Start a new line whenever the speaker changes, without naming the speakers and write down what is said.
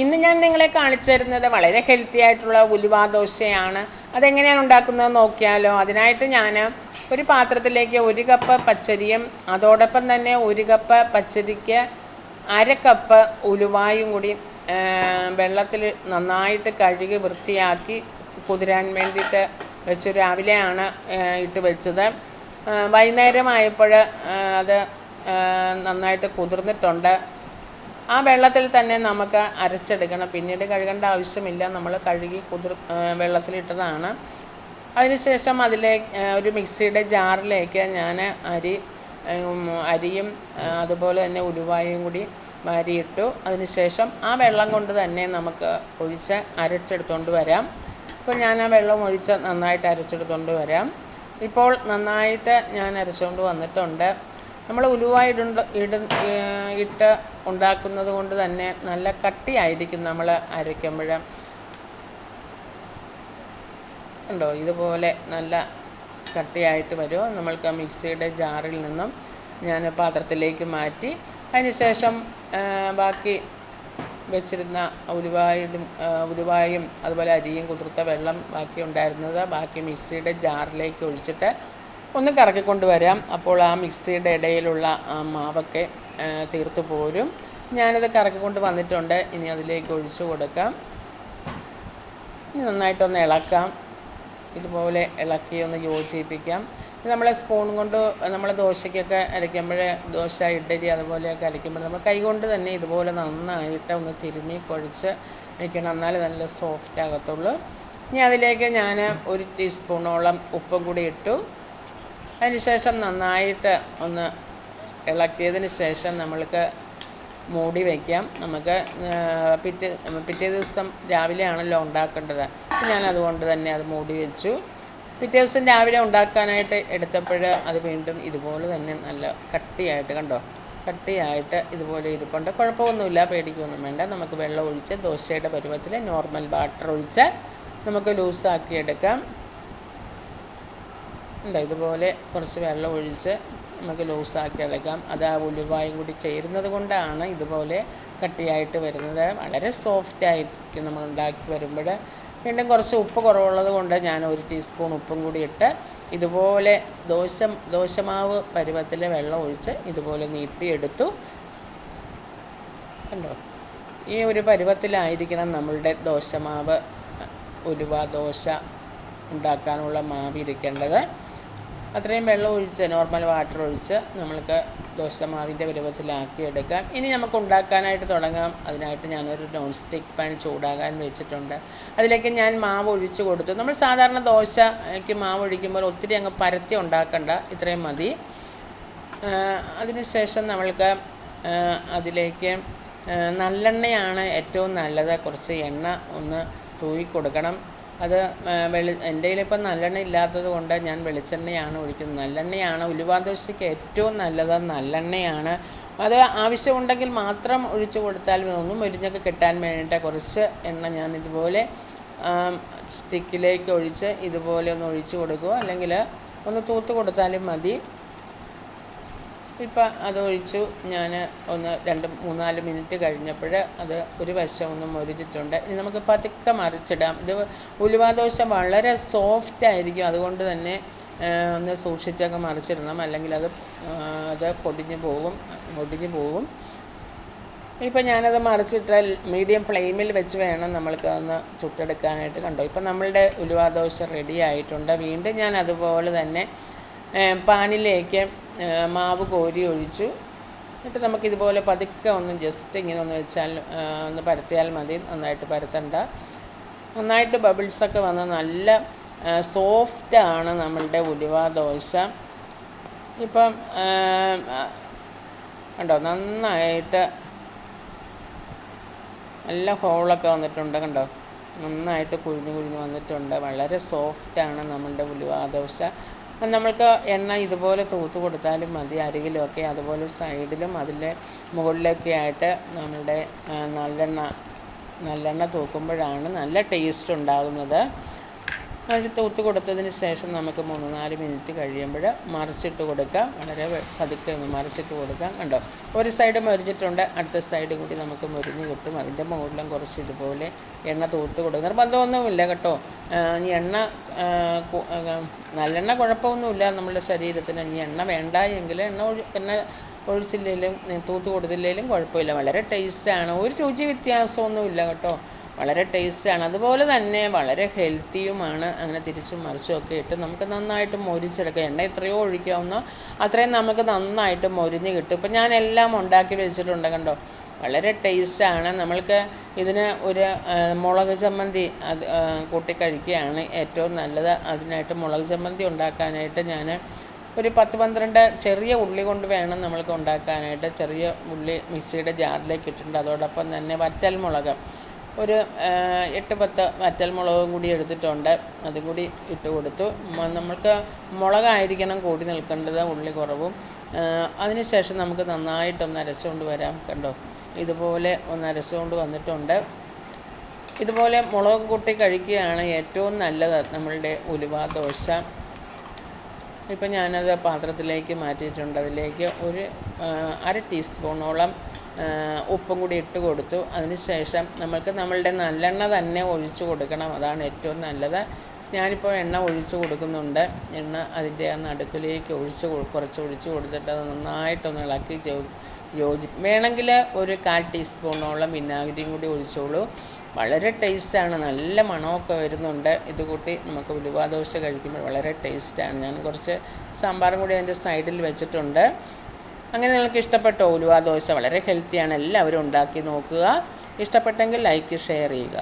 ഇന്ന് ഞാൻ നിങ്ങളെ കാണിച്ചു തരുന്നത് വളരെ ഹെൽത്തി ആയിട്ടുള്ള ഉലുവ ദോശയാണ് അതെങ്ങനെയാണ് ഉണ്ടാക്കുന്നത് നോക്കിയാലോ. അതിനായിട്ട് ഞാൻ ഒരു പാത്രത്തിലേക്ക് ഒരു കപ്പ് പച്ചരിയും അതോടൊപ്പം തന്നെ ഒരു കപ്പ് പച്ചരിക്ക് അര കപ്പ് ഉലുവായും കൂടി വെള്ളത്തിൽ നന്നായിട്ട് കഴുകി വൃത്തിയാക്കി കുതിരാൻ വേണ്ടിയിട്ട് വെച്ചു രാവിലെയാണ് ഇട്ട് വെച്ചത്. വൈകുന്നേരമായപ്പോൾ അത് നന്നായിട്ട് കുതിർന്നിട്ടുണ്ട്. ആ വെള്ളത്തിൽ തന്നെ നമുക്ക് അരച്ചെടുക്കണം. പിന്നീട് കഴുകേണ്ട ആവശ്യമില്ല. നമ്മൾ കഴുകി കുതിർ വെള്ളത്തിലിട്ടതാണ്. അതിനുശേഷം അതിലേക്ക് ഒരു മിക്സിയുടെ ജാറിലേക്ക് ഞാൻ അരി അരിയും അതുപോലെ തന്നെ ഉലുവായും കൂടി വാരിയിട്ടു അതിനുശേഷം ആ വെള്ളം കൊണ്ട് തന്നെ നമുക്ക് ഒഴിച്ച് അരച്ചെടുത്തുകൊണ്ട് വരാം. അപ്പോൾ ഞാൻ ആ വെള്ളം ഒഴിച്ച് നന്നായിട്ട് അരച്ചെടുത്തുകൊണ്ട് വരാം. ഇപ്പോൾ നന്നായിട്ട് ഞാൻ അരച്ചുകൊണ്ട് വന്നിട്ടുണ്ട്. നമ്മൾ ഉലുവ ഇട ഇട ഇട്ട് ഉണ്ടാക്കുന്നത് കൊണ്ട് തന്നെ നല്ല കട്ടിയായിരിക്കും നമ്മൾ അരയ്ക്കുമ്പോൾ ഉണ്ടോ ഇതുപോലെ നല്ല കട്ടിയായിട്ട് വരും നമ്മൾക്ക് മിക്സിയുടെ ജാറിൽ നിന്നും ഞാൻ പാത്രത്തിലേക്ക് മാറ്റി അതിനുശേഷം ബാക്കി വെച്ചിരുന്ന ഉലുവായും ഉലുവായും അതുപോലെ അരിയും കുതിർത്ത വെള്ളം ബാക്കി ഉണ്ടായിരുന്നത് ബാക്കി മിക്സിയുടെ ജാറിലേക്ക് ഒഴിച്ചിട്ട് ഒന്ന് കറക്കിക്കൊണ്ട് വരാം. അപ്പോൾ ആ മിക്സിയുടെ ഇടയിലുള്ള ആ മാവൊക്കെ തീർത്ത് പോരും. ഞാനത് കറക്കിക്കൊണ്ട് വന്നിട്ടുണ്ട്. ഇനി അതിലേക്ക് ഒഴിച്ച് കൊടുക്കാം. ഇനി നന്നായിട്ടൊന്ന് ഇളക്കാം. ഇതുപോലെ ഇളക്കി ഒന്ന് യോജിപ്പിക്കാം. നമ്മൾ സ്പൂൺ കൊണ്ട് നമ്മൾ ദോശയ്ക്കൊക്കെ അരയ്ക്കുമ്പോൾ ദോശ ഇഡ്ഡലി അതുപോലെയൊക്കെ അരയ്ക്കുമ്പോൾ നമ്മൾ കൈകൊണ്ട് തന്നെ ഇതുപോലെ നന്നായിട്ട് ഒന്ന് തിരുമ്മി കുഴച്ച് വയ്ക്കണം എന്നാലേ നല്ല സോഫ്റ്റ് ആകത്തുള്ളൂ. ഇനി അതിലേക്ക് ഞാൻ ഒരു ടീസ്പൂണോളം ഉപ്പും കൂടി ഇട്ടു. അതിനുശേഷം നന്നായിട്ട് ഒന്ന് ഇളക്കിയതിന് ശേഷം നമ്മൾക്ക് മൂടി വയ്ക്കാം നമുക്ക് പിറ്റേ പിറ്റേ ദിവസം രാവിലെ ആണല്ലോ ഉണ്ടാക്കേണ്ടത് ഞാൻ അതുകൊണ്ട് തന്നെ അത് മൂടി വെച്ചു. പിറ്റേ ദിവസം രാവിലെ ഉണ്ടാക്കാനായിട്ട് എടുത്തപ്പോൾ അത് വീണ്ടും ഇതുപോലെ തന്നെ നല്ല കട്ടിയായിട്ട് കണ്ടോ? കട്ടിയായിട്ട് ഇതുപോലെ ഇരിപ്പുണ്ട്. കുഴപ്പമൊന്നുമില്ല പേടിക്കൊന്നും വേണ്ട. നമുക്ക് വെള്ളം ഒഴിച്ച് ദോശയുടെ പരുവത്തിൽ നോർമൽ വാട്ടർ ഒഴിച്ച് നമുക്ക് ലൂസാക്കി എടുക്കാം. ഉണ്ട് ഇതുപോലെ കുറച്ച് വെള്ളം ഒഴിച്ച് നമുക്ക് ലൂസാക്കി എടുക്കാം. അത് ആ ഉലുവായും കൂടി ചേരുന്നത് കൊണ്ടാണ് ഇതുപോലെ കട്ടിയായിട്ട് വരുന്നത്. വളരെ സോഫ്റ്റ് ആയിരിക്കും നമ്മൾ ഉണ്ടാക്കി വരുമ്പോൾ. വീണ്ടും കുറച്ച് ഉപ്പ് കുറവുള്ളത് കൊണ്ട് ഞാൻ ഒരു ടീസ്പൂൺ ഉപ്പും കൂടി ഇട്ട് ഇതുപോലെ ദോശ ദോശമാവ് പരുവത്തിൽ വെള്ളം ഒഴിച്ച് ഇതുപോലെ നീട്ടിയെടുത്തു. കണ്ടോ? ഈ ഒരു പരുവത്തിലായിരിക്കണം നമ്മളുടെ ദോശമാവ് ഉലുവ ദോശ ഉണ്ടാക്കാനുള്ള മാവ് ഇരിക്കേണ്ടത്. അത്രയും വെള്ളം ഒഴിച്ച് നോർമൽ വാട്ടർ ഒഴിച്ച് നമ്മൾക്ക് ദോശമാവിന്റെ പരുവത്തിലാക്കി എടുക്കാം. ഇനി നമുക്ക് ഉണ്ടാക്കാനായിട്ട് തുടങ്ങാം. അതിനായിട്ട് ഞാനൊരു നോൺ സ്റ്റിക്ക് പാൻ ചൂടാകാൻ വെച്ചിട്ടുണ്ട്. അതിലേക്ക് ഞാൻ മാവ് ഒഴിച്ച് കൊടുത്തു. നമ്മൾ സാധാരണ ദോശയ്ക്ക് മാവ് ഒഴിക്കുമ്പോൾ ഒത്തിരി അങ്ങ് പരത്തി ഉണ്ടാക്കണ്ട ഇത്രയും മതി. അതിനുശേഷം നമ്മൾക്ക് അതിലേക്ക് നല്ലെണ്ണയാണ് ഏറ്റവും നല്ലത്. കുറച്ച് എണ്ണ ഒന്ന് തൂവി കൊടുക്കണം അത് വെളി എന്റെ കയ്യിലിപ്പം നല്ലെണ്ണ ഇല്ലാത്തത് കൊണ്ട് ഞാൻ വെളിച്ചെണ്ണയാണ് ഒഴിക്കുന്നത്. നല്ലെണ്ണയാണ് ഉലുവ ഏറ്റവും നല്ലത്. നല്ലെണ്ണയാണ്. അത് ആവശ്യമുണ്ടെങ്കിൽ മാത്രം ഒഴിച്ചു കൊടുത്താൽ ഒന്നും മുരിഞ്ഞൊക്കെ കിട്ടാൻ വേണ്ടിയിട്ട് കുറച്ച് എണ്ണ ഞാൻ ഇതുപോലെ സ്റ്റിക്കിലേക്ക് ഒഴിച്ച് ഇതുപോലെ ഒന്ന് ഒഴിച്ചു കൊടുക്കുക. അല്ലെങ്കിൽ ഒന്ന് തൂത്ത് കൊടുത്താലും മതി. ഇപ്പം അത് ഒഴിച്ചു. ഞാൻ ഒന്ന് രണ്ട് മൂന്നാൽ മിനിറ്റ് കഴിഞ്ഞപ്പോൾ അത് ഒരു വശം ഒന്ന് മൊരിഞ്ഞിട്ടുണ്ട്. ഇനി നമുക്ക് പതുക്കെ മറിച്ചിടാം. ഇത് ഉലുവ ദോശ വളരെ സോഫ്റ്റ് ആയിരിക്കും. അതുകൊണ്ട് തന്നെ ഒന്ന് സൂക്ഷിച്ചൊക്കെ മറിച്ചിടണം. അല്ലെങ്കിൽ അത് അത് പൊടിഞ്ഞു പോകും പൊടിഞ്ഞു പോകും. ഇപ്പം ഞാനത് മറിച്ചിട്ടാൽ മീഡിയം ഫ്ലെയിമിൽ വെച്ച് വേണം നമ്മൾക്ക് അതൊന്ന് ചുട്ടെടുക്കാനായിട്ട് കണ്ടോ? ഇപ്പം നമ്മളുടെ ഉലുവ ദോശ റെഡി ആയിട്ടുണ്ട്. വീണ്ടും ഞാൻ അതുപോലെ തന്നെ പാനിലേക്ക് മാവ് കോരി ഒഴിച്ചു. എന്നിട്ട് നമുക്കിതുപോലെ പതുക്കെ ഒന്ന് ജസ്റ്റ് ഇങ്ങനെ ഒന്ന് വെച്ചാൽ ഒന്ന് പരത്തിയാൽ മതി. നന്നായിട്ട് പരത്തണ്ട. നന്നായിട്ട് ബബിൾസൊക്കെ വന്ന് നല്ല സോഫ്റ്റാണ് നമ്മളുടെ ഉലുവ ദോശ. ഇപ്പം കണ്ടോ നന്നായിട്ട് നല്ല ഹോളൊക്കെ വന്നിട്ടുണ്ട് കണ്ടോ? നന്നായിട്ട് കുഴിഞ്ഞു കുഴിഞ്ഞ് വന്നിട്ടുണ്ട്. വളരെ സോഫ്റ്റാണ് നമ്മളുടെ ഉലുവ ദോശ. നമ്മൾക്ക് എണ്ണ ഇതുപോലെ തൂത്ത് കൊടുത്താലും മതി. അരികിലൊക്കെ അതുപോലെ സൈഡിലും അതിലെ മുകളിലൊക്കെ ആയിട്ട് നമ്മളുടെ നല്ലെണ്ണ നല്ലെണ്ണ തൂക്കുമ്പോഴാണ് നല്ല ടേസ്റ്റ് ഉണ്ടാകുന്നത്. അത് തൂത്ത് കൊടുത്തതിന് ശേഷം നമുക്ക് മൂന്ന് നാല് മിനിറ്റ് കഴിയുമ്പോൾ മറിച്ചിട്ട് കൊടുക്കാം. വളരെ പതുക്കെ ഒന്ന് മറിച്ചിട്ട് കൊടുക്കാം. കണ്ടോ? ഒരു സൈഡ് മൊരിഞ്ഞിട്ടുണ്ട് അടുത്ത സൈഡും കൂടി നമുക്ക് മൊരിഞ്ഞ് കിട്ടും. അതിന്റെ മുകളിലും കുറച്ച് ഇതുപോലെ എണ്ണ തൂത്ത് കൊടുക്കും. നിർബന്ധമൊന്നുമില്ല കേട്ടോ. ഈ എണ്ണ നല്ലെണ്ണ കുഴപ്പമൊന്നുമില്ല. നമ്മുടെ ശരീരത്തിന് ഇനി എണ്ണ വേണ്ട എങ്കിൽ എണ്ണ എണ്ണ ഒഴിച്ചില്ലെങ്കിലും തൂത്ത് കൊടുത്തില്ലെങ്കിലും കുഴപ്പമില്ല. വളരെ ടേസ്റ്റാണ് ഒരു രുചി വ്യത്യാസമൊന്നുമില്ല കേട്ടോ. വളരെ ടേസ്റ്റാണ് അതുപോലെ തന്നെ വളരെ ഹെൽത്തിയുമാണ് അങ്ങനെ തിരിച്ചും മറിച്ചും ഒക്കെ ഇട്ട് നമുക്ക് നന്നായിട്ട് മൊരിച്ചെടുക്കാം. എണ്ണ എത്രയോ ഒഴിക്കാവുന്ന അത്രയും നമുക്ക് നന്നായിട്ട് മൊരിഞ്ഞ് കിട്ടും. ഇപ്പം ഞാൻ എല്ലാം ഉണ്ടാക്കി വെച്ചിട്ടുണ്ട് കണ്ടോ? വളരെ ടേസ്റ്റാണ് നമ്മൾക്ക് ഇതിന് ഒരു മുളക് ചമ്മന്തി അത് കൂട്ടി കഴിക്കുകയാണ് ഏറ്റവും നല്ലത്. അതിനായിട്ട് മുളക് ചമ്മന്തി ഉണ്ടാക്കാനായിട്ട് ഞാൻ ഒരു പത്ത് പന്ത്രണ്ട് ചെറിയ ഉള്ളി കൊണ്ട് വേണം നമ്മൾക്ക് ഉണ്ടാക്കാനായിട്ട്. ചെറിയ ഉള്ളി മിക്സിയുടെ ജാറിലേക്ക് ഇട്ടിട്ടുണ്ട്. അതോടൊപ്പം തന്നെ വറ്റൽ മുളക് ഒരു എട്ട് പത്ത് വറ്റൽ മുളകും കൂടി എടുത്തിട്ടുണ്ട്. അതും കൂടി ഇട്ട് കൊടുത്തു. നമ്മൾക്ക് മുളകായിരിക്കണം കൂടി നിൽക്കേണ്ടത് ഉള്ളി കുറവും. അതിന് ശേഷം നമുക്ക് നന്നായിട്ടൊന്ന് അരച്ചുകൊണ്ട് വരാം കണ്ടോ? ഇതുപോലെ ഒന്ന് അരച്ചുകൊണ്ട് വന്നിട്ടുണ്ട്. ഇതുപോലെ മുളക് കൂട്ടി കഴിക്കുകയാണ് ഏറ്റവും നല്ലത് നമ്മളുടെ ഉലുവ ദോശ ഇപ്പം ഞാനത് പാത്രത്തിലേക്ക് മാറ്റിയിട്ടുണ്ട്. അതിലേക്ക് ഒരു അര ടീസ്പൂണോളം ഉപ്പും കൂടി ഇട്ട് കൊടുത്തു. അതിനുശേഷം നമ്മൾക്ക് നമ്മളുടെ നല്ലെണ്ണ തന്നെ ഒഴിച്ച് കൊടുക്കണം. അതാണ് ഏറ്റവും നല്ലത്. ഞാനിപ്പോൾ എണ്ണ ഒഴിച്ച് കൊടുക്കുന്നുണ്ട്. എണ്ണ അതിന്റെ ആ നടുക്കിലേക്ക് ഒഴിച്ച് കുറച്ച് ഒഴിച്ച് കൊടുത്തിട്ട് അത് നന്നായിട്ടൊന്ന് ഇളക്കി യോജി വേണമെങ്കിൽ ഒരു കാൽ ടീസ്പൂണോളം വിനാഗിരിയും കൂടി ഒഴിച്ചോളൂ. വളരെ ടേസ്റ്റാണ്. നല്ല മണമൊക്കെ വരുന്നുണ്ട്. ഇത് കൂട്ടി നമുക്ക് ഉലുവ ദോശ കഴിക്കുമ്പോൾ വളരെ ടേസ്റ്റാണ്. ഞാൻ കുറച്ച് സാമ്പാറും കൂടി അതിന്റെ സൈഡിൽ വെച്ചിട്ടുണ്ട്. അങ്ങനെ നിങ്ങൾക്ക് ഇഷ്ടപ്പെട്ട ഉലുവ ദോശ വളരെ ഹെൽത്തിയാണ് എല്ലാവരും ഉണ്ടാക്കി നോക്കുക. ഇഷ്ടപ്പെട്ടെങ്കിൽ ലൈക്ക് ഷെയർ ചെയ്യുക.